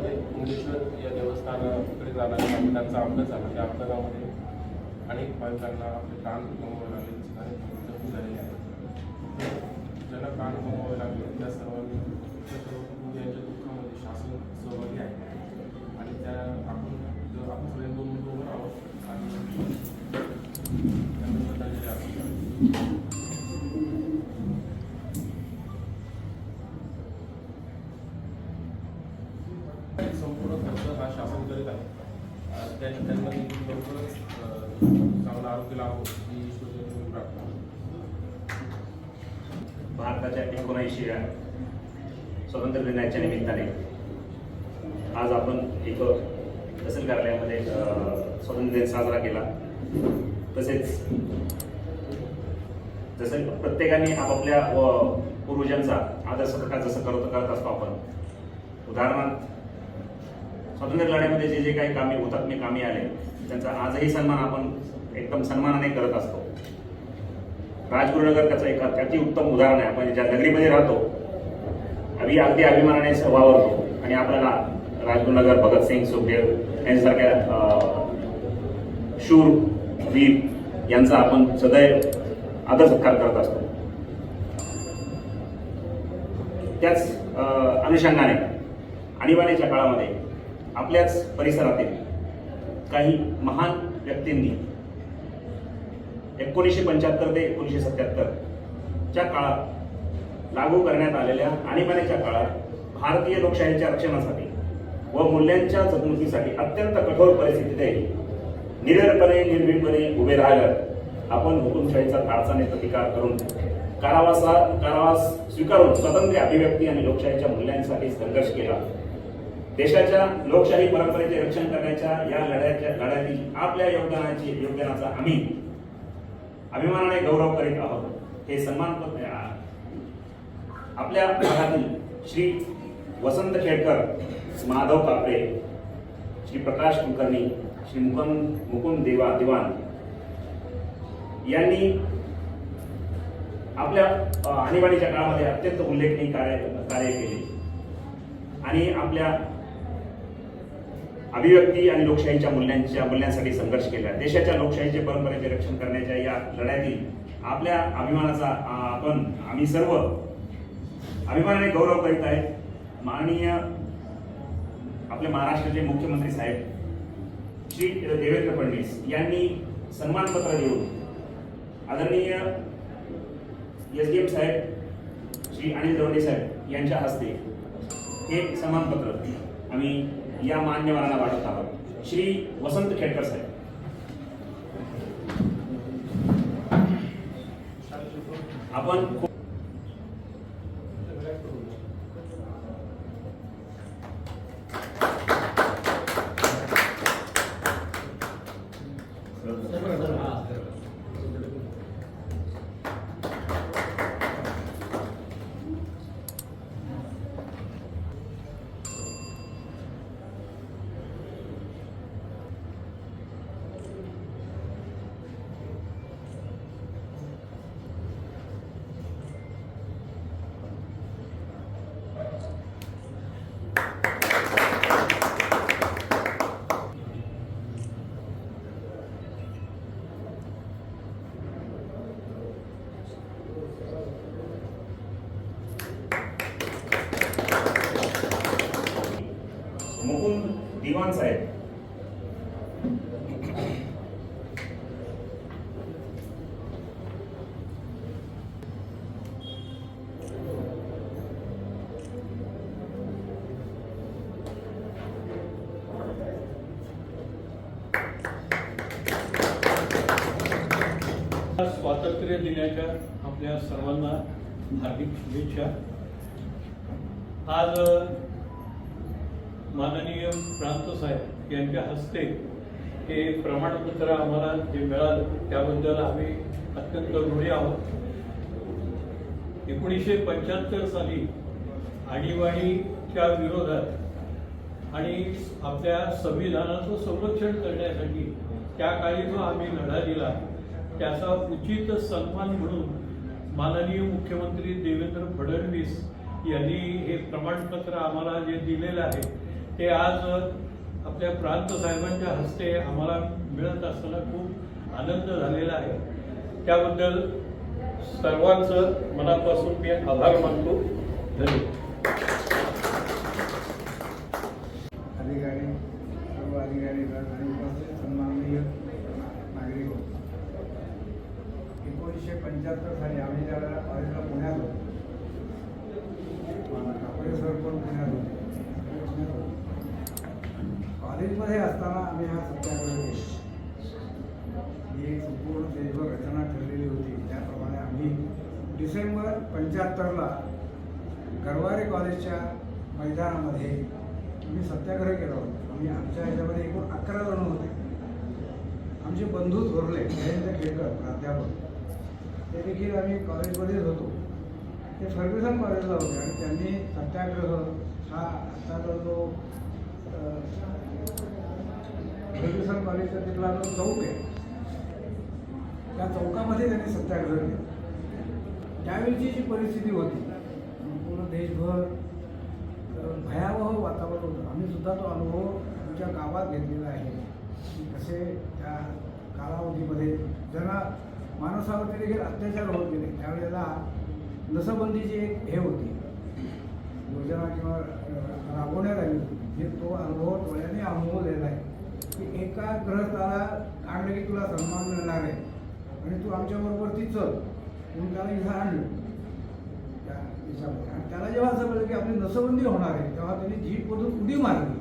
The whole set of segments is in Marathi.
गावामध्ये. मुंडेश्वर या देवस्थानाकडे जाणाऱ्या भाविकांचा अपघात झाला. त्या अपघातामध्ये अनेक भाविकांना आपले कान गमवावे लागले. अनेक जखमी झालेले आहेत. ज्यांना कान गमवावे लागले. त्या सर्वांनी त्या सर्व कुटुंबियांच्या दुःखामध्ये शासन सहभागी आहे आणि त्या आपण जर आपण सगळे दोन बरोबर आहोत आणि एकोणऐंशी एकोणऐंशीव्या स्वातंत्र्य दिनाच्या निमित्ताने आज आपण एक तहसील कार्यालयामध्ये स्वातंत्र्य दिन साजरा केला. तसेच जसं प्रत्येकाने आपापल्या पूर्वजांचा आदर सत्कार जसं करत करत असतो आपण. उदाहरणार्थ स्वातंत्र्य लढ्यामध्ये जे जे काही कामे हुतात्मे कामे आले त्यांचा आजही सन्मान आपण एकदम सन्मानाने करत असतो. राजगुरुनगर त्याचं एक अति उत्तम उदाहरण आहे. आपण ज्या नगरीमध्ये राहतो आम्ही अगदी अभिमानाने वावरतो आणि आपल्याला राजगुरुनगर भगतसिंग सुखदेव यांच्यासारख्या शूर वीर यांचा आपण सदैव आदर सत्कार करत असतो. त्याच अनुषंगाने आणीबाणीच्या काळामध्ये आपल्याच परिसरातील काही महान व्यक्तींनी एकोणीसशे पंच्याहत्तर ते एकोणीसशे सत्याहत्तर च्या काळात लागू करण्यात आलेल्या आणीबाणीच्या काळात भारतीय लोकशाहीच्या रक्षणासाठी व मूल्यांच्या जपणुकीसाठी अत्यंत कठोर परिस्थितीतही निरपणे निर्भीडपणे उभे राहिल्यात. आपण हुकुमशाहीचा काळसाने प्रतिकार करून कारावासा कारावास स्वीकारून स्वतंत्र अभिव्यक्ती आणि लोकशाहीच्या मूल्यांसाठी संघर्ष केला. देशाच्या लोकशाही परंपरेचे रक्षण करण्याच्या या लढ्याच्या लढ्यातील आपल्या योगदानाची योगदानाचा आम्ही अभिमानाने गौरव करीत आहोत. हे सन्मानपत्र आपल्या भागातील श्री वसंत खेडकर माधव कापडे श्री प्रकाश कुलकर्णी श्री मुकुंद मुकुंद देवा दिवान यांनी आपल्या आणीबाणीच्या काळामध्ये अत्यंत उल्लेखनीय कार्य कार्य केले. आणि आपल्या अभिव्यक्ती आणि लोकशाहीच्या मूल्यांच्या मूल्यांसाठी संघर्ष केला. देशाच्या लोकशाहीचे परंपरेचे रक्षण करण्याच्या या लढ्यातील आपल्या अभिमानाचा आपण आम्ही सर्व अभिमानाने गौरव करीत आहेत. माननीय आपले महाराष्ट्राचे मुख्यमंत्री साहेब श्री देवेंद्र फडणवीस यांनी सन्मानपत्र देऊन आदरणीय एस डी एम साहेब श्री अनिल दवडे साहेब यांच्या हस्ते हे सन्मानपत्र आम्ही या मान्यवरांना वाटत आहोत. श्री वसंत खेडकर साहेब. आपण खूप मुकुंद दिवाण साहेब स्वातंत्र्य दिनाच्या आपल्या सर्वांना हार्दिक शुभेच्छा. आज माननीय प्रांत साहेब यांच्या हस्ते हे प्रमाणपत्र आम्हाला जे मिळालं त्याबद्दल आम्ही अत्यंत ऋणी आहोत. एकोणीसशे पंच्याहत्तर साली आणीबाणीच्या विरोधात आणि आपल्या संविधानाचं संरक्षण करण्यासाठी त्या काळी जो आम्ही लढा दिला त्याचा उचित सन्मान म्हणून माननीय मुख्यमंत्री देवेंद्र फडणवीस यांनी हे प्रमाणपत्र आम्हाला जे दिलेलं आहे ते आज आपल्या प्रांत साहेबांच्या हस्ते आम्हाला मिळत असताना खूप आनंद झालेला आहे. त्याबद्दल सर्वांचं मनापासून मी आभार मानतो. धन्यवाद. अधिकारी सर्व अधिकारी आणि उपस्थित सन्माननीय नागरिक हो. एकोणीसशे पंच्याहत्तर साली आम्ही ज्यावेळेला कॉलेजला पुण्यात होतो. मला कापडे सर पण पुण्यात होते. होतो. कॉलेजमध्ये असताना आम्ही हा सत्याग्रह ही एक संपूर्ण देशभर रचना ठरलेली होती. त्याप्रमाणे आम्ही डिसेंबर पंच्याहत्तरला गरवारे कॉलेजच्या मैदानामध्ये आम्ही सत्याग्रह केला होता. आम्ही आमच्या ह्याच्यामध्ये एकूण अकरा जण होते. आमचे बंधू थोरले जयंत केळकर प्राध्यापक. ते देखील आम्ही कॉलेजमध्येच होतो. ते फर्ग्युसन कॉलेजला होते आणि त्यांनी सत्याग्रह हा आत्ताचा जो फर्ग्युसन कॉलेजचा तिथला जो चौक आहे. त्या चौकामध्ये त्यांनी सत्याग्रह केला. त्यावेळची जी परिस्थिती होती संपूर्ण देशभर भयावह वातावरण होतं. आम्ही सुद्धा तो अनुभव आमच्या गावात घेतलेला आहे. की कसे त्या कालावधीमध्ये ज्यांना माणसावरती देखील अत्याचार होत गेले. त्यावेळेला नसबंदीची एक हे होती. योजना किंवा राबवण्यात आली होती. हे तो अनुभव डोळ्याने अनुभवलेला आहे. की एका ग्रहस्थाला काढलं की तुला सन्मान मिळणार आहे. आणि तू आमच्याबरोबर ती चल. म्हणून त्याला इथं आणलं. त्या देशामध्ये. आणि त्याला जेव्हा असं कळलं की आपली नसबंदी होणार आहे तेव्हा त्यांनी जीपमधून उडी मारली.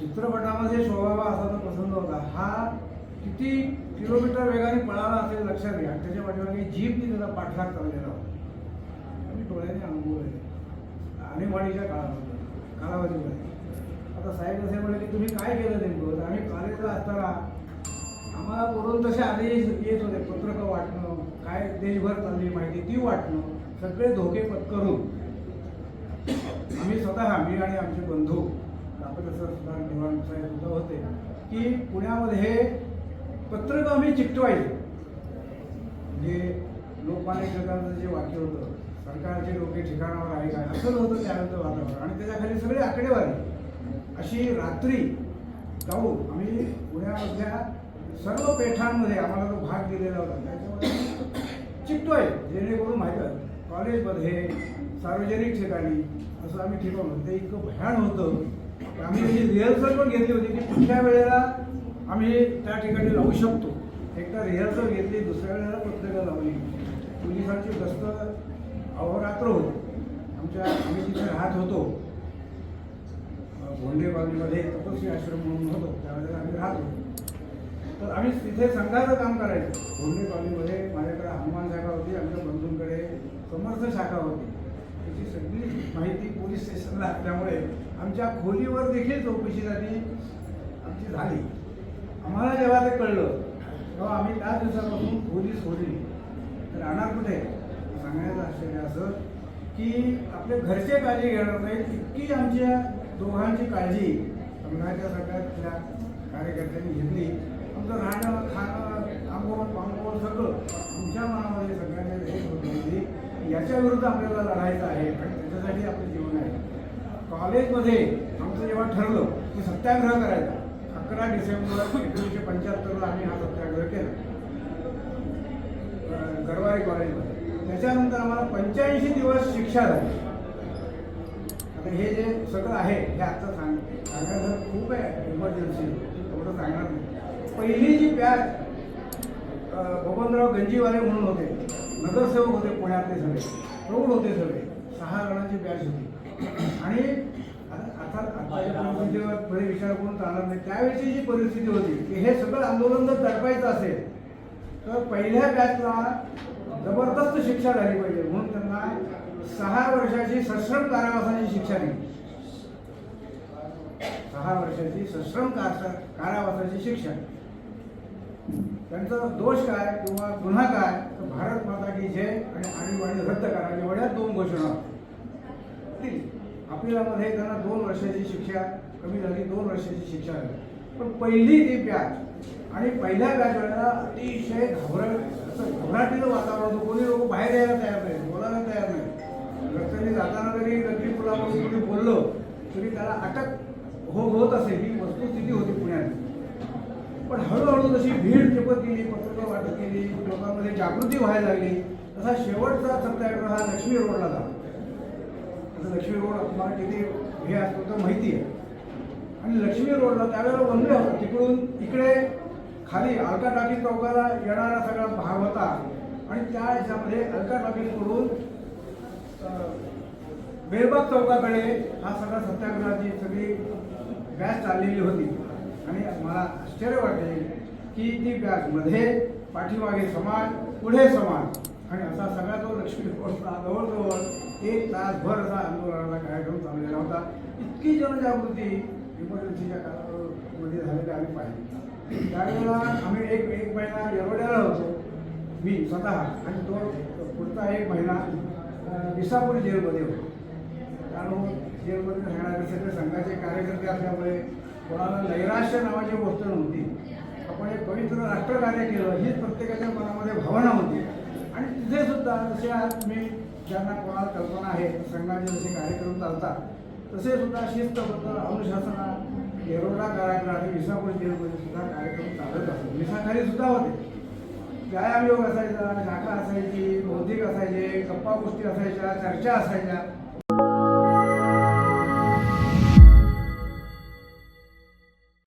चित्रपटामध्ये शोभावा असा तो प्रसंग होता. हा किती किलोमीटर वेगाने पळाला असेल लक्षात घ्या त्याच्या पाठीमागे जीपने त्याचा पाठलाग चाललेला होता. आम्ही डोळ्याने अनुभवले आणीबाणीच्या काळामध्ये कालावधीमध्ये. आता साहेब असे म्हणले की तुम्ही काय केलं नेमकं? तर आम्ही कॉलेजला असताना आम्हाला बोलून तसे आदेश येत होते. पत्रकं वाटणं काय देशभर चालली माहिती ती वाटणं सगळे धोके पत्करून. आम्ही स्वतः मी आणि आमचे बंधू कापड सर सुद्धा साहेब सुद्धा होते की पुण्यामध्ये पत्रक आम्ही चिकटवायचे म्हणजे लोकमान्य टिळकांचं जे वाक्य होतं सरकारचे डोके ठिकाणावर आहे काय असं होतं त्यानंतर वातावरण. आणि त्याच्याखाली सगळे आकडेवारी. अशी रात्री जाऊन आम्ही पुण्यामधल्या सर्व पेठांमध्ये आम्हाला जो भाग दिलेला होता. त्याच्यामध्ये चिकटोय जेणेकरून माहिती कॉलेजमध्ये सार्वजनिक ठिकाणी असं आम्ही ठिकाण ते इतकं भयान होतं. की आम्ही त्याची रिहर्सल पण घेतली होती की पुढच्या वेळेला आम्ही त्या ठिकाणी लावू शकतो. एकदा रिहर्सल घेतली दुसऱ्या वेळेला पत्रिका लावली. पोलिसांची गस्त अहोरात्र होती. आमच्या आम्ही तिथे राहत होतो भोंडे तपस्वी आश्रम म्हणून होतो. त्यावेळेला आम्ही राहत. होतो तर आम्ही तिथे संघाचं काम करायचो. भोंडे कॉलनीमध्ये माझ्याकडे हनुमान शाखा होती आमच्या बंधूंकडे समर्थ शाखा होती. त्याची सगळी माहिती पोलीस स्टेशनला असल्यामुळे आमच्या खोलीवर देखील चौकशी झाली आमची झाली. आम्हाला जेव्हा ते कळलं तेव्हा आम्ही त्याच दिवसापासून खोली सोडली राहणार कुठे? सांगायचं आश्चर्य असं की आपले घरचे काळजी घेणार नाहीत इतकी आमच्या दोघांची काळजी संघाच्या सगळ्यातल्या कार्यकर्त्यांनी घेतली. आमचं राहणं खाणं आंघोळ पांघोळ सगळं तुमच्या मनामध्ये सगळ्यांनी एक होती. याच्या विरुद्ध आपल्याला लढायचं आहे आणि त्याच्यासाठी आपलं जीवन आहे. कॉलेजमध्ये आमचं जेव्हा ठरलं की सत्याग्रह करायचा अकरा डिसेंबर एकोणीसशे पंच्याहत्तरला आम्ही हा सत्याग्रह केला. अं, गरवारे कॉलेजमध्ये. त्याच्यानंतर आम्हाला पंच्याऐंशी दिवस शिक्षा झाली. आता हे जे सगळं आहे हे आता सांग सांगायचं खूप आहे इमर्जन्सी तेवढं सांगणार नाही. पहिली जी बॅच बबनराव गंजीवाले म्हणून होते नगरसेवक होते पुण्यातले सगळे. प्रौढ होते सगळे. सहा जणांची बॅच होती. आणि आता पुढे विचार करून चालणार नाही. त्यावेळची जी परिस्थिती होती की हे सगळं आंदोलन जर दडपायचं असेल तर पहिल्या बॅचला जबरदस्त शिक्षा झाली पाहिजे. म्हणून त्यांना सहा वर्षाची सश्रम कारावासाची शिक्षा दिली. सहा वर्षाची सश्रम कार- कारावासाची शिक्षा. त्यांचा दोष काय किंवा गुन्हा काय तर भारत माता की जय आणि आणीबाणी रद्द करा एवढ्या दोन घोषणा. दिली. आपल्यामध्ये त्यांना दोन वर्षाची शिक्षा कमी झाली दोन वर्षाची शिक्षा झाली. पण पहिली ती बॅच आणि पहिल्या बॅच वेळेला अतिशय घाबर असं घबराटीचं वातावरण होतं. कोणी लोक बाहेर यायला तयार नाही बोलायला तयार नाही. रस्त्याने जाताना जरी नगरी पुलापासून कोणी बोललो तरी त्याला अटक हो होत असे. ही वस्तुस्थिती होती पुण्यात. पण हळूहळू जशी भीड चिपत गेली पत्रकं वाटत गेली लोकांमध्ये जागृती व्हायला लागली तसा शेवटचा सत्याग्रह हा लक्ष्मी रोडला झाला. लक्ष्मी रोड तुम्हाला किती हे असतो तर माहिती आहे. आणि लक्ष्मी रोडला त्यावेळेला वनवे होता. तिकडून इकडे खाली अलका टाकी चौकाला येणारा सगळा भाग होता. आणि त्या ह्याच्यामध्ये अलका टाकीकडून बेलबाग चौकाकडे हा सगळा सत्याग्रहाची सगळी बॅच चाललेली होती. आणि मला आश्चर्य वाटले की ती बॅचमध्ये पाठीमागे समाज पुढे समाज आणि असा सगळा तो लक्ष्मी रोडचा जवळजवळ एक तासभर असा आंदोलनाचा कार्यक्रम चाललेला होता. इतकी जनजागृती इमर्जन्सीच्या काळामध्ये झालेली आम्ही पाहिली. त्यावेळेला आम्ही एक एक महिना एवढ्याला होतो. मी स्वतः आणि तो पुढचा एक महिना विसापूर जेलमध्ये होतो. कारण जेलमध्ये राहणारे सगळे संघाचे कार्यकर्ते असल्यामुळे कोणाला नैराश्य नावाची गोष्ट नव्हती. आपण एक पवित्र राष्ट्रकार्य केलं हीच प्रत्येकाच्या मनामध्ये भावना होती. तिथे सुद्धा जसे आज मी ज्यांना कोणाला कल्पना आहे संघाचे जसे कार्यक्रम चालतात तसे सुद्धा शिस्तबद्ध अनुशासना येरोडा कारागृह आणि विसापूर जेलमध्ये सुद्धा कार्यक्रम चालत असतो विसाखाली सुद्धा होते. व्यायाम योग असायचा शाखा असायची बौद्धिक असायचे गप्पा गोष्टी असायच्या चर्चा असायच्या.